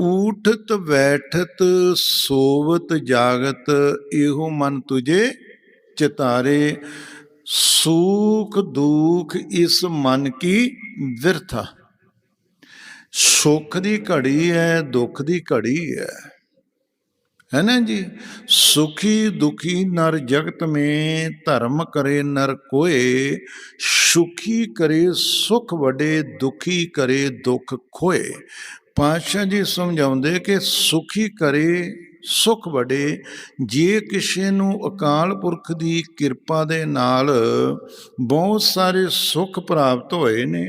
ਊਠਤ ਬੈਠਤ ਸੋਵਤ ਜਾਗਤ ਇਹੋ ਮਨ ਤੁਝੇ ਚਿਤਾਰੇ ਸੂਖ ਦੁਖ ਇਸ ਮਨ ਕੀ ਵਿਰਥਾ ਸੁਖ ਦੀ ਘੜੀ ਹੈ ਦੁੱਖ ਦੀ ਘੜੀ ਹੈ है ना जी सुखी दुखी नर जगत में धर्म करे नर कोय सुखी करे सुख वडे दुखी करे दुख खोए ਪਾਤਸ਼ਾਹ ਜੀ ਸਮਝਾਉਂਦੇ ਕਿ ਸੁਖੀ ਕਰੇ, ਸੁਖ ਵਡੇ, ਜੇ ਕਿਸੇ ਨੂੰ ਅਕਾਲ ਪੁਰਖ ਦੀ ਕਿਰਪਾ ਦੇ ਨਾਲ ਬਹੁਤ ਸਾਰੇ ਸੁੱਖ ਪ੍ਰਾਪਤ ਹੋਏ ਨੇ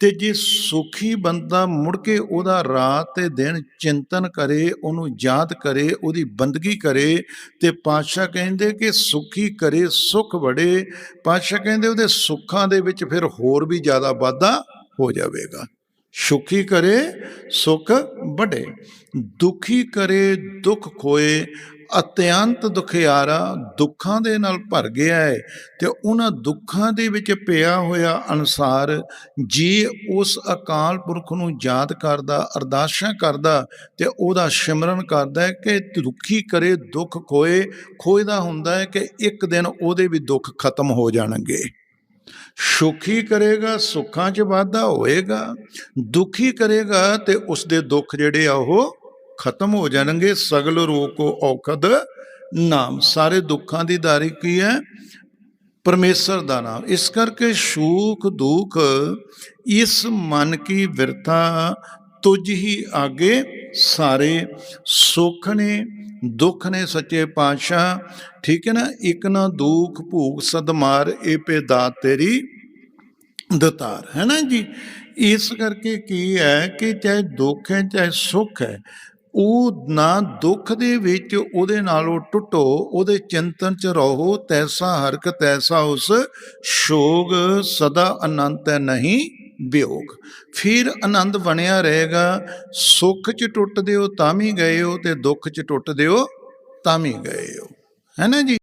ਤੇ ਜੇ ਸੁਖੀ ਬੰਦਾ ਮੁੜ ਕੇ ਉਹਦਾ ਰਾਤ ਤੇ ਦਿਨ ਚਿੰਤਨ ਕਰੇ, ਉਹਨੂੰ ਯਾਦ ਕਰੇ, ਉਹਦੀ ਬੰਦਗੀ ਕਰੇ ਤੇ ਪਾਤਸ਼ਾਹ ਕਹਿੰਦੇ ਕਿ ਸੁਖੀ ਕਰੇ, ਸੁਖ ਵੜੇ ਪਾਤਸ਼ਾਹ ਕਹਿੰਦੇ ਉਹਦੇ ਸੁੱਖਾਂ ਦੇ ਵਿੱਚ ਫਿਰ ਹੋਰ ਵੀ ਜ਼ਿਆਦਾ ਵਾਧਾ ਹੋ ਜਾਵੇਗਾ। ਸੁਖੀ ਕਰੇ, ਸੁਖ ਵਡੇ। ਦੁਖੀ ਕਰੇ, ਦੁੱਖ ਖੋਏ, ਅਤਿਅੰਤ ਦੁਖਿਆਰਾ ਦੁੱਖਾਂ ਦੇ ਨਾਲ ਭਰ ਗਿਆ ਹੈ ਤੇ ਉਹਨਾਂ ਦੁੱਖਾਂ ਦੇ ਵਿੱਚ ਪਿਆ ਹੋਇਆ ਅਨਸਾਰ ਜੇ ਉਸ ਅਕਾਲ ਪੁਰਖ ਨੂੰ ਯਾਦ ਕਰਦਾ, ਅਰਦਾਸਾਂ ਕਰਦਾ ਤੇ ਉਹਦਾ ਸਿਮਰਨ ਕਰਦਾ ਹੈ ਕਿ ਦੁਖੀ ਕਰੇ, ਦੁੱਖ ਖੋਏ ਖੋਏ ਦਾ ਹੁੰਦਾ ਹੈ ਕਿ ਇੱਕ ਦਿਨ ਉਹਦੇ ਵੀ ਦੁੱਖ ਖਤਮ ਹੋ ਜਾਣਗੇ। ਸੁਖੀ ਕਰੇਗਾ, ਸੁੱਖਾਂ 'ਚ ਵਾਧਾ ਹੋਏਗਾ, ਦੁਖੀ ਕਰੇਗਾ ਤੇ ਉਸ ਦੇ ਦੁੱਖ ਜਿਹੜੇ ਆ ਉਹ ਖਤਮ ਹੋ ਜਾਣਗੇ। ਸਗਲ ਰੋਗ ਔਖਦ ਨਾਮ। ਸਾਰੇ ਦੁੱਖਾਂ ਦੀ ਦਾਰੀ ਕੀ ਹੈ? ਪਰਮੇਸ਼ਰ ਦਾ ਨਾਮ। ਇਸ ਕਰਕੇ ਸੁਖ ਦੁਖ ਇਸ ਮਨ ਕੀ ਵਿਰਥਾ, ਤੁਝ ਹੀ ਆਗੇ ਸਾਰੇ ਸੁੱਖ ਨੇ, ਦੁੱਖ ਨੇ ਸੱਚੇ ਪਾਤਸ਼ਾਹ। ਠੀਕ ਹੈ ਨਾ? ਇੱਕ ਨਾ ਦੁੱਖ ਭੂਖ ਸਦਮਾਰ ਇਹ ਪੇ ਪੇਦਾਤ ਤੇਰੀ ਦਤਾਰ। ਹੈ ਨਾ ਜੀ? ਇਸ ਕਰਕੇ ਕੀ ਹੈ ਕਿ ਚਾਹੇ ਦੁੱਖ ਹੈ, ਚਾਹੇ ਸੁੱਖ ਹੈ, ਉਹ ਨਾ ਦੁੱਖ ਦੇ ਵਿੱਚ ਉਹਦੇ ਨਾਲੋਂ ਟੁੱਟੋ, ਉਹਦੇ ਚਿੰਤਨ ਚ ਰਹੋ, ਤੈਸਾ ਹਰਕਤ ਐਸਾ ਉਸ ਸ਼ੋਗ ਸਦਾ ਅਨੰਤ ਹੈ ਨਹੀਂ। ਵਿਯੋਗ ਫਿਰ ਆਨੰਦ ਬਣਿਆ ਰਹੇਗਾ, ਸੁੱਖ ਚ ਟੁੱਟਦੇ ਹੋ ਤਾਂ ਵੀ ਗਏ ਹੋ ਤੇ ਦੁੱਖ ਚ ਟੁੱਟਦੇ ਹੋ ਤਾਂ ਵੀ ਗਏ ਹੋ। ਹੈ ਨਾ ਜੀ?